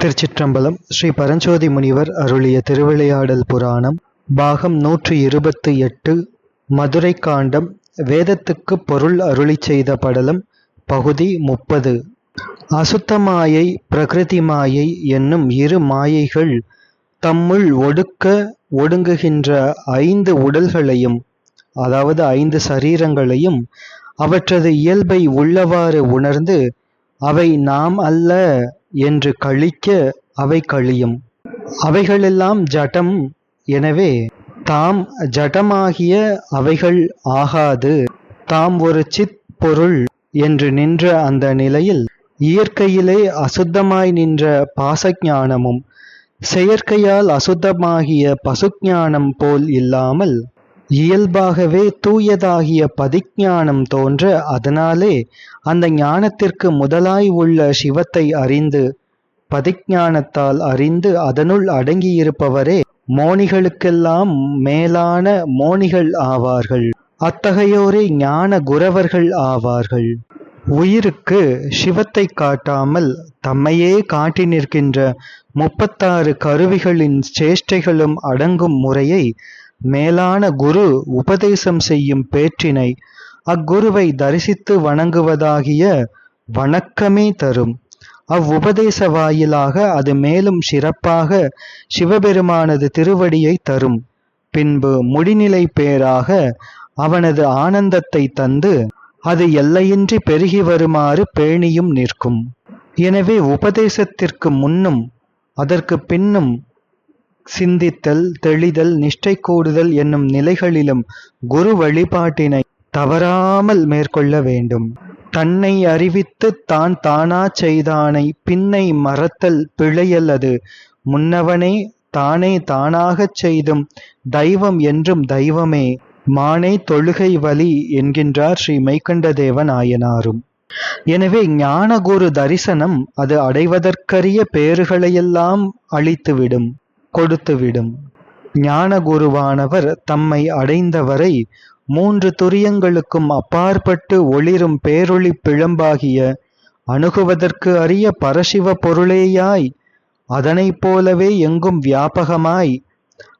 திருச்சிற்றம்பலம் ஸ்ரீ பரஞ்சோதி முனிவர் அருளிய திருவிளையாடல் புராணம் பாகம் நூற்றி இருபத்தி எட்டு மதுரை காண்டம் வேதத்துக்கு பொருள் அருளிச் செய்த படலம் பகுதி முப்பது. அசுத்த மாயை பிரகிருதி மாயை என்னும் இரு மாயைகள் தம்முள் ஒடுக்க ஒடுங்குகின்ற ஐந்து உடல்களையும் அதாவது ஐந்து சரீரங்களையும் அவற்றது இயல்பை உள்ளவாறு உணர்ந்து அவை நாம் அல்ல என்று கழிக்க அவை கழியும். அவைகளெல்லாம் ஜடம். எனவே தாம் ஜடமாகிய அவைகள் ஆகாது. தாம் ஒரு சித் பொருள் என்று நின்ற அந்த நிலையில் இயற்கையிலே அசுத்தமாய் நின்ற பாசஞானமும் செயற்கையால் அசுத்தமாகிய பசுஞானம் போல் இல்லாமல் இயல்பாகவே தூயதாகிய பதிஞானம் தோன்ற அதனாலே அந்த ஞானத்திற்கு முதலாய் உள்ள சிவத்தை அறிந்து பதிஞானத்தால் அறிந்து அதனுள் அடங்கியிருப்பவரே மோனிகளுக்கெல்லாம் மேலான மோனிகள் ஆவார்கள். அத்தகையோரே ஞான குரவர்கள் ஆவார்கள். உயிருக்கு சிவத்தை காட்டாமல் தம்மையே காட்டி நிற்கின்ற முப்பத்தாறு கருவிகளின் சேஷ்டைகளும் அடங்கும் முறையை மேலான குரு உபதேசம் செய்யும் பேற்றினை அக்குருவை தரிசித்து வணங்குவதாகிய வணக்கமே தரும். அவ்வுபதேச வாயிலாக அது மேலும் சிறப்பாக சிவபெருமானது திருவடியை தரும். பின்பு முடிநிலை பேராக அவனது ஆனந்தத்தை தந்து அது எல்லையின்றி பெருகி வருமாறு பேணியும் நிற்கும். எனவே உபதேசத்திற்கு முன்னும் அதற்கு பின்னும் சிந்தித்தல் தெளிதல் நிஷ்டை கூடுதல் என்னும் நிலைகளிலும் குரு வழிபாட்டினை தவறாமல் மேற்கொள்ள வேண்டும். தன்னை அறிவித்து தான் தானா செய்தானை பின்னை மறத்தல் பிழையல்லது முன்னவனே தானே தானாகச் செய்தும் தெய்வம் என்றும் தெய்வமே. மானே தொழுகை வலி என்கின்றார் ஸ்ரீ மெய்கண்டதேவ ஆயனாரும். எனவே ஞானகுரு தரிசனம் அது அடைவதற்கரிய பேறுகளையெல்லாம் அழித்துவிடும். கொடுத்துவிடும். ஞானகுருவானவர் தம்மை அடைந்தவரை மூன்று துரியங்களுக்கும் அப்பாற்பட்டு ஒளிரும் பேரொளி பிழம்பாகிய அணுகுவதற்கு அரிய பரசிவ பொருளேயாய் அதனைப் போலவே எங்கும் வியாபகமாய்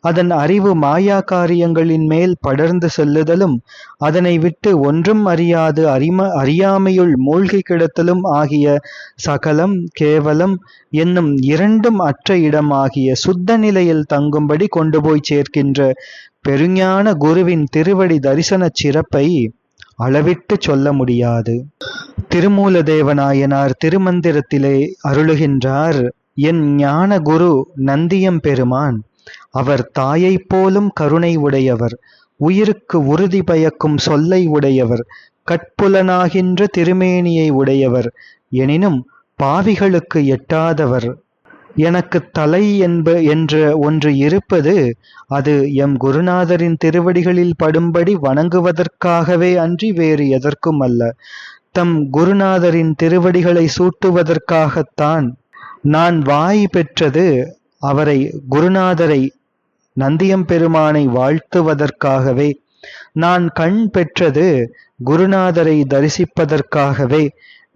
அதன் அறிவு மாயா காரியங்களின் மேல் படர்ந்து செல்லுதலும் அதனை விட்டு ஒன்றும் அறியாது அறிம அறியாமையுள் மூழ்கி கிடத்தலும் ஆகிய சகலம் கேவலம் என்னும் இரண்டும் அற்ற இடமாகிய சுத்த நிலையில் தங்கும்படி கொண்டு போய் சேர்க்கின்ற பெருஞான குருவின் திருவடி தரிசனச் சிறப்பை அளவிட்டு சொல்ல முடியாது. திருமூலதேவநாயனார் திருமந்திரத்திலே அருளுகின்றார் என் ஞான குரு நந்தியம் பெருமான் அவர் தாயைப் போலும் கருணை உடையவர் உயிருக்கு உறுதி பயக்கும் சொல்லை உடையவர் கட்புலனாகின்ற திருமேனியை உடையவர் எனினும் பாவிகளுக்கு எட்டாதவர். எனக்கு தலை என்ப என்ற ஒன்று இருப்பது அது எம் குருநாதரின் திருவடிகளில் படும்படி வணங்குவதற்காகவே அன்றி வேறு எதற்கும் அல்ல. தம் குருநாதரின் திருவடிகளை சூட்டுவதற்காகத்தான் நான் வாய் பெற்றது அவரை குருநாதரை நந்தியம்பெருமானை வாழ்த்துவதற்காகவே நான் கண் பெற்றது குருநாதரை தரிசிப்பதற்காகவே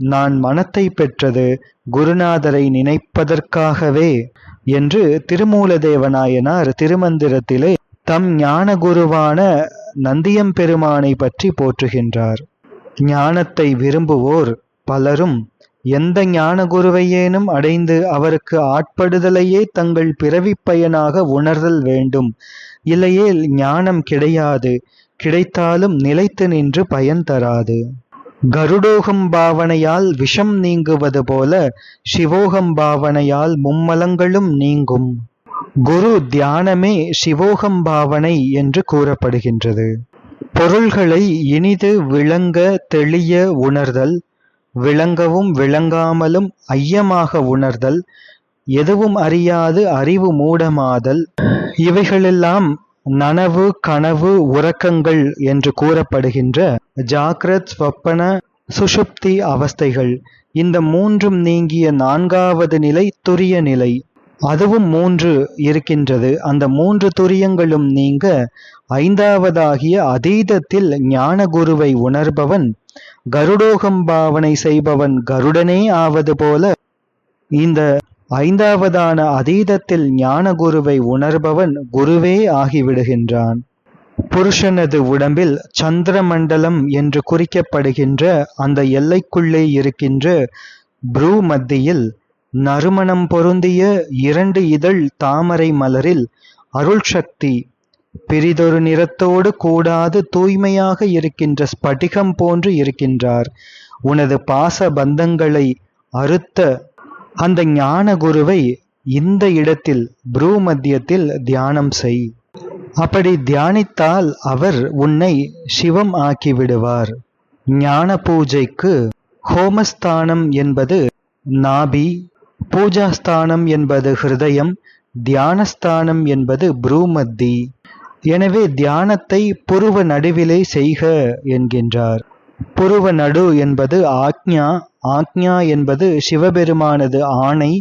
நான் மனத்தை பெற்றது குருநாதரை நினைப்பதற்காகவே என்று திருமூலதேவநாயனார் திருமந்திரத்திலே தம் ஞான குருவான நந்தியம்பெருமானை பற்றி போற்றுகின்றார். ஞானத்தை விரும்புவோர் பலரும் எந்த ஞான குருவையேனும் அடைந்து அவருக்கு ஆட்படுதலையே தங்கள் பிறவிப் பயனாக உணர்தல் வேண்டும். இல்லையேல் ஞானம் கிடையாது. கிடைத்தாலும் நிலைத்து நின்று பயன் தராது. கருடோகம் பாவனையால் விஷம் நீங்குவது போல சிவோகம் பாவனையால் மும்மலங்களும் நீங்கும். குரு தியானமே சிவோகம் பாவனை என்று கூறப்படுகின்றது. பொருள்களை இனிது விளங்க தெளிய உணர்தல் விளங்கவும் விளங்காமலும் ஐயமாக உணர்தல் எதுவும் அறியாது அறிவு மூடமாதல். இவைகளெல்லாம் நனவு கனவு உறக்கங்கள் என்று கூறப்படுகின்ற ஜாக்ரத் ஸ்வப்பன சுஷுப்தி அவஸ்தைகள். இந்த மூன்றும் நீங்கிய நான்காவது நிலை துரிய நிலை. அதுவும் மூன்று இருக்கின்றது. அந்த மூன்று துரியங்களும் நீங்க ஐந்தாவதாகிய அதீதத்தில் ஞான குருவை உணர்பவன் கருடோகம் பாவனை செய்பவன் கருடனே ஆவது போல. இந்த ஐந்தாவதான அதீதத்தில் ஞான குருவை உணர்பவன் குருவே ஆகிவிடுகின்றான். புருஷனது உடம்பில் சந்திரமண்டலம் என்று குறிக்கப்படுகின்ற அந்த எல்லைக்குள்ளே இருக்கின்ற ப்ரூ மத்தியில் நறுமணம் பொருந்திய இரண்டு இதழ் தாமரை மலரில் அருள் சக்தி பிரிதொரு நிறத்தோடு கூடாது தூய்மையாக இருக்கின்ற ஸ்படிகம் போன்று இருக்கின்றார். உனது பாச பந்தங்களை அறுத்த அந்த ஞான குருவை இந்த இடத்தில் ப்ரூ மத்தியத்தில் தியானம் செய். அப்படி தியானித்தால் அவர் உன்னை சிவம் ஆக்கி விடுவார் ஞான பூஜைக்கு ஹோமஸ்தானம் என்பது நாபி பூஜாஸ்தானம் என்பது ஹிருதயம் தியானஸ்தானம் என்பது ப்ரூமத்தி எனவே தியானத்தை புருவ நடுவிலே செய்க என்கின்றார். புருவ நடு என்பது ஆக்ஞா ஆக்ஞா என்பது சிவபெருமானது ஆணை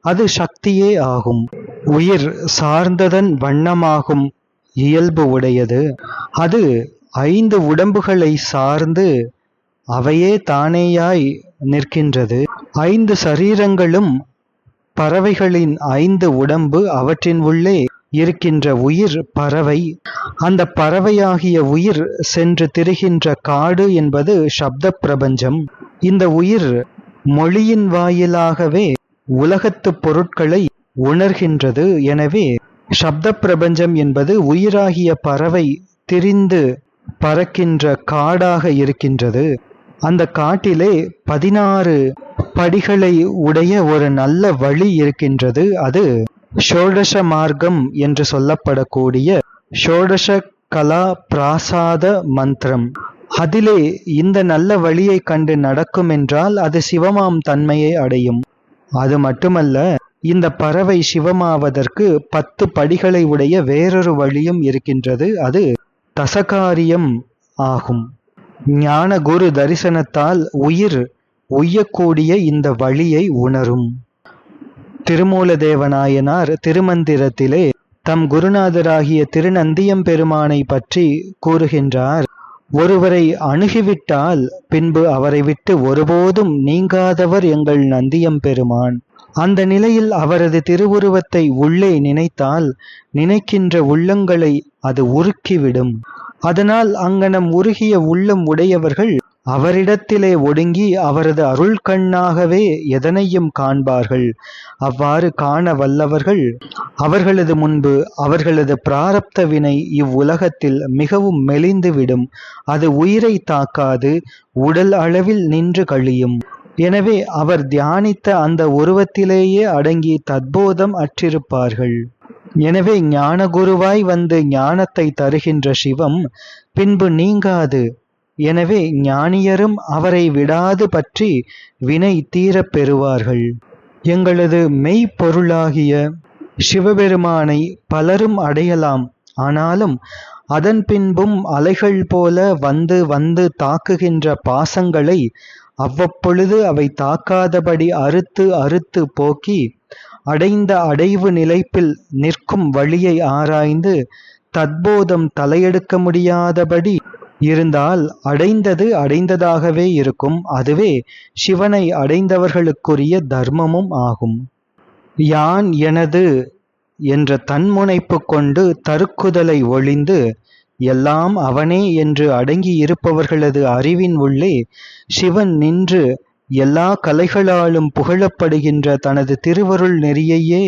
அது சக்தியே ஆகும். உயிர் சார்ந்ததன் வண்ணமாகும் இயல்பு உடையது. அது ஐந்து உடம்புகளை சார்ந்து அவையே தானேயாய் நிற்கின்றது. ஐந்து சரீரங்களும் பறவைகளின் ஐந்து உடம்பு அவற்றின் உள்ளே இருக்கின்ற உயிர் பறவை. அந்த பறவையாகிய உயிர் சென்று திரிகின்ற காடு என்பது சப்த பிரபஞ்சம் இந்த உயிர் மொழியின் வாயிலாகவே உலகத்து பொருட்களை உணர்கின்றது. எனவே சப்த பிரபஞ்சம் என்பது உயிராகிய பறவை திரிந்து பறக்கின்ற காடாக இருக்கின்றது. அந்த காட்டிலே பதினாறு படிகளை உடைய ஒரு நல்ல வழி இருக்கின்றது. அது ஷோடஷ மார்க்கம் என்று சொல்லப்படக்கூடிய ஷோடஷ கலா பிராசாத மந்திரம். அதிலே இந்த நல்ல வழியை கண்டு நடக்கும் என்றால் அது சிவமாம் தன்மையை அடையும். அது மட்டுமல்ல இந்த பறவை சிவமாவதற்கு பத்து படிகளை உடைய வேறொரு வழியும் இருக்கின்றது அது தசகாரியம் ஆகும். ஞான குரு தரிசனத்தால் உயிர் உய்யக்கூடிய இந்த வழியை உணரும். திருமூலதேவநாயனார் திருமந்திரத்திலே தம் குருநாதராகிய திருநந்தியம் பெருமானை பற்றி கூறுகின்றார். ஒருவரை அணுகிவிட்டால் பின்பு அவரை விட்டு ஒருபோதும் நீங்காதவர் எங்கள் நந்தியம் பெருமான் அந்த நிலையில் அவரது திருவுருவத்தை உள்ளே நினைத்தால் நினைக்கின்ற உள்ளங்களை அது உருக்கிவிடும். அதனால் அங்கனம் உருகிய உள்ளம் உடையவர்கள் அவரிடத்திலே ஒடுங்கி அவரது அருள் கண்ணாகவே எதனையும் காண்பார்கள். அவ்வாறு காண வல்லவர்கள் அவர்களது முன்பு அவர்களது பிராரப்த வினை இவ்வுலகத்தில் மிகவும் மெலிந்துவிடும். அது உயிரை தாக்காது உடல் அளவில் நின்று கழியும். எனவே அவர் தியானித்த அந்த உருவத்திலேயே அடங்கி தத்போதம் அற்றிருப்பார்கள். எனவே ஞான குருவாய் வந்து ஞானத்தை தருகின்ற சிவம் பின்பு நீங்காது. எனவே ஞானியரும் அவரை விடாது பற்றி வினை தீரப் பெறுவார்கள். எங்களது மெய்ப்பொருளாகிய சிவபெருமானை பலரும் அடையலாம். ஆனாலும் அதன் பின்பும் அலைகள் போல வந்து வந்து தாக்குகின்ற பாசங்களை அவ்வப்பொழுது அவை தாக்காதபடி அறுத்து அறுத்து போக்கி அடைந்த அடைவு நிலைப்பில் நிற்கும் வழியை ஆராய்ந்து தத்போதம் தலையெடுக்க முடியாதபடி இருந்தால் அடைந்தது அடைந்ததாகவே இருக்கும். அதுவே சிவனை அடைந்தவர்களுக்குரிய தர்மமும் ஆகும். யான் எனது என்ற தன்முனைப்பு கொண்டு தருக்குதலை ஒழிந்து எல்லாம் அவனே என்று அடங்கி இருப்பவர்களது அறிவின் உள்ளே சிவன் நின்று எல்லா கலைகளாலும் புகழப்படுகின்ற தனது திருவருள் நெறியையே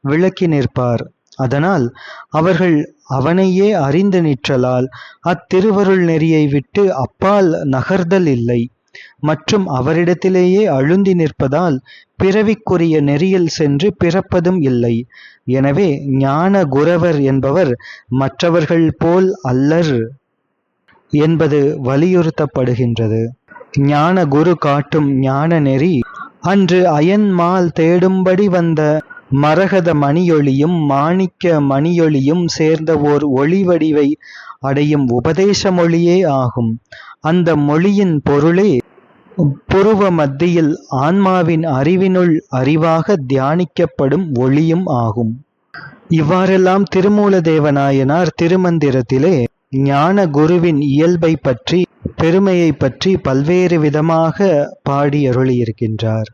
விளக்கி நிற்பார். அதனால் அவர்கள் அவனையே அறிந்து நிற்றலால் அத்திருவருள் நெறியை விட்டு அப்பால் நகர்தல் இல்லை. மற்றும் அவரிடத்திலேயே அழுந்தி நிற்பதால் பிறவிக்குரிய நெறியில் சென்று பிறப்பதும் இல்லை. எனவே ஞான குரவர் என்பவர் மற்றவர்கள் போல் அல்லர் என்பது வலியுறுத்தப்படுகின்றது. ஞான குரு காட்டும் ஞான நெறி. அன்று அயன்மால் தேடும்படி வந்த மரகத மணியொளியும் மாணிக்க மணியொளியும் சேர்ந்த ஓர் ஒளி வடிவை அடையும் உபதேச மொழியே ஆகும். அந்த மொழியின் பொருளே புருவ மத்தியில் ஆன்மாவின் அறிவினுள் அறிவாக தியானிக்கப்படும் ஒளியும் ஆகும். இவ்வாறெல்லாம் திருமூலதேவநாயனார் திருமந்திரத்திலே ஞான குருவின் இயல்பை பற்றி பெருமையை பற்றி பல்வேறு விதமாக பாடி அருளியிருக்கின்றார்.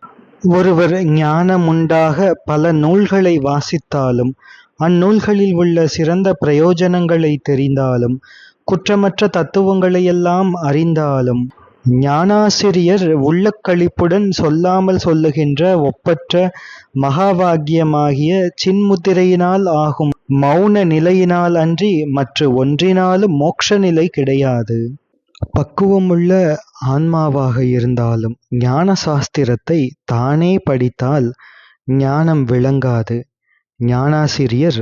ஒருவர் ஞானமுண்டாக பல நூல்களை வாசித்தாலும் அந்நூல்களில் உள்ள சிறந்த பிரயோஜனங்களை தெரிந்தாலும் குற்றமற்ற தத்துவங்களையெல்லாம் அறிந்தாலும் ஞானாசிரியர் உள்ளக்களிப்புடன் சொல்லாமல் சொல்லுகின்ற ஒப்பற்ற மகாவாக்கியமாகிய சின்முத்திரையினால் ஆகும் மௌன நிலையினால் அன்றி மற்ற ஒன்றினாலும் மோட்ச நிலை கிடையாது. பக்குவமுள்ள ஆன்மாவாக இருந்தாலும் ஞான சாஸ்திரத்தை தானே படித்தால் ஞானம் விளங்காது. ஞானாசிரியர்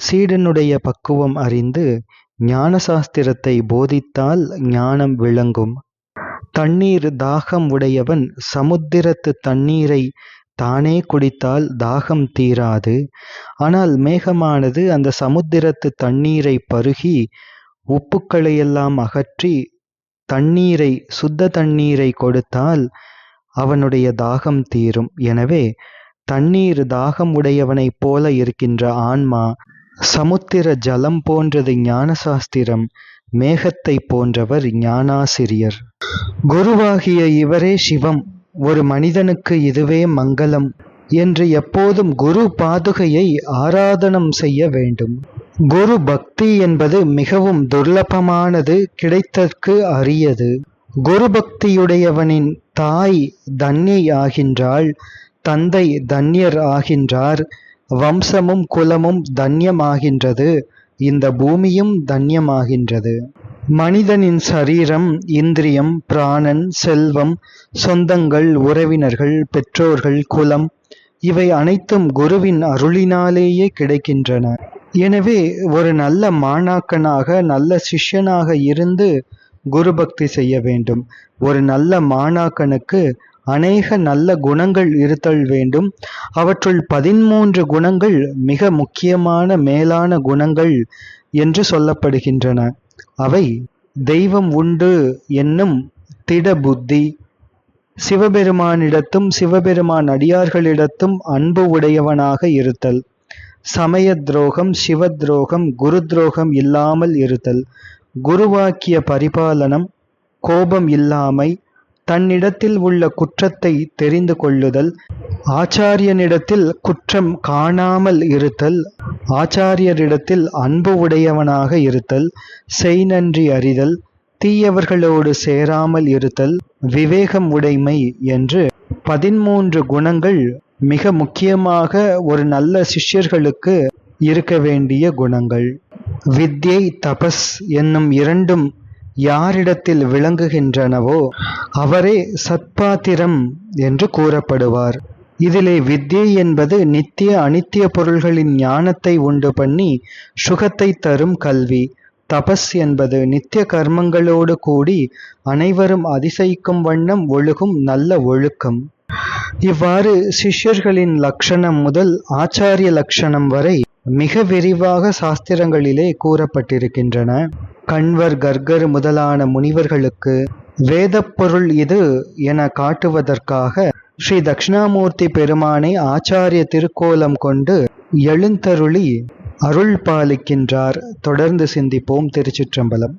சீடனுடைய பக்குவம் அறிந்து ஞான சாஸ்திரத்தை போதித்தால் ஞானம் விளங்கும். தண்ணீர் தாகம் உடையவன் சமுத்திரத்து தண்ணீரை தானே குடித்தால் தாகம் தீராது. ஆனால் மேகமானது அந்த சமுத்திரத்து தண்ணீரை பருகி உப்புக்களையெல்லாம் அகற்றி தண்ணீரை சுத்த தண்ணீரை கொடுத்தால் அவனுடைய தாகம் தீரும். எனவே தண்ணீர் தாகம் உடையவனைப் போல இருக்கின்ற ஆன்மா சமுத்திர ஜலம் போன்றது ஞான சாஸ்திரம் மேகத்தை போன்றவர் ஞானாசிரியர். குருவாகிய இவரே சிவம். ஒரு மனிதனுக்கு இதுவே மங்களம் என்று எப்போதும் குரு பாதுகையை ஆராதனம் செய்ய வேண்டும். குரு பக்தி என்பது மிகவும் துர்லபமானது கிடைத்தற்கு அரியது. குரு பக்தியுடையவனின் தாய் தன்யை ஆகின்றாள் தந்தை தன்யர் ஆகின்றார் வம்சமும் குலமும் தன்யமாகின்றது இந்த பூமியும் தன்யமாகின்றது. மனிதனின் சரீரம் இந்திரியம் பிராணன் செல்வம் சொந்தங்கள் உறவினர்கள் பெற்றோர்கள் குலம் இவை அனைத்தும் குருவின் அருளினாலேயே கிடைக்கின்றன. எனவே ஒரு நல்ல மாணாக்கனாக நல்ல சிஷ்யனாக இருந்து குரு பக்தி செய்ய வேண்டும். ஒரு நல்ல மாணாக்கனுக்கு அநேக நல்ல குணங்கள் இருத்தல் வேண்டும். அவற்றுள் பதிமூன்று குணங்கள் மிக முக்கியமான மேலான குணங்கள் என்று சொல்லப்படுகின்றன. அவை தெய்வம் உண்டு என்னும் திட புத்தி சிவபெருமானிடத்தும் சிவபெருமான் அடியார்களிடத்தும் அன்பு உடையவனாக இருத்தல். சமய துரோகம் சிவ துரோகம் குரு துரோகம் இல்லாமல் இருத்தல் குருவாக்கிய பரிபாலனம் கோபம் இல்லாமை தன்னிடத்தில் உள்ள குற்றத்தை தெரிந்து கொள்ளுதல் ஆச்சாரியனிடத்தில் குற்றம் காணாமல் இருத்தல் ஆச்சாரியரிடத்தில் அன்பு உடையவனாக இருத்தல் செய் நன்றி அறிதல் தீயவர்களோடு சேராமல் இருத்தல் விவேகம் உடைமை என்று பதிமூன்று குணங்கள் மிக முக்கியமாக ஒரு நல்ல சிஷ்யர்களுக்கு இருக்க வேண்டிய குணங்கள். வித்யை தபஸ் என்னும் இரண்டும் யாரிடத்தில் விளங்குகின்றனவோ அவரே சத்பாத்திரம் என்று கூறப்படுவார். இதிலே வித்யை என்பது நித்திய அனித்திய பொருள்களின் ஞானத்தை உண்டு பண்ணி சுகத்தை தரும் கல்வி. தபஸ் என்பது நித்திய கர்மங்களோடு கூடி அனைவரும் அதிசயிக்கும் வண்ணம் ஒழுகும் நல்ல ஒழுக்கம். இவ்வாறு சிஷ்யர்களின் லட்சணம் முதல் ஆச்சாரிய லட்சணம் வரை மிக விரிவாக சாஸ்திரங்களிலே கூறப்பட்டிருக்கின்றன. கண்வர் கர்கர் முதலான முனிவர்களுக்கு வேதப் பொருள் இது என காட்டுவதற்காக ஸ்ரீ தட்சிணாமூர்த்தி பெருமானை ஆச்சாரிய திருக்கோலம் கொண்டு எழுந்தருளி அருள் பாலிக்கின்றார். தொடர்ந்து சிந்திப்போம் திருச்சிற்றம்பலம்.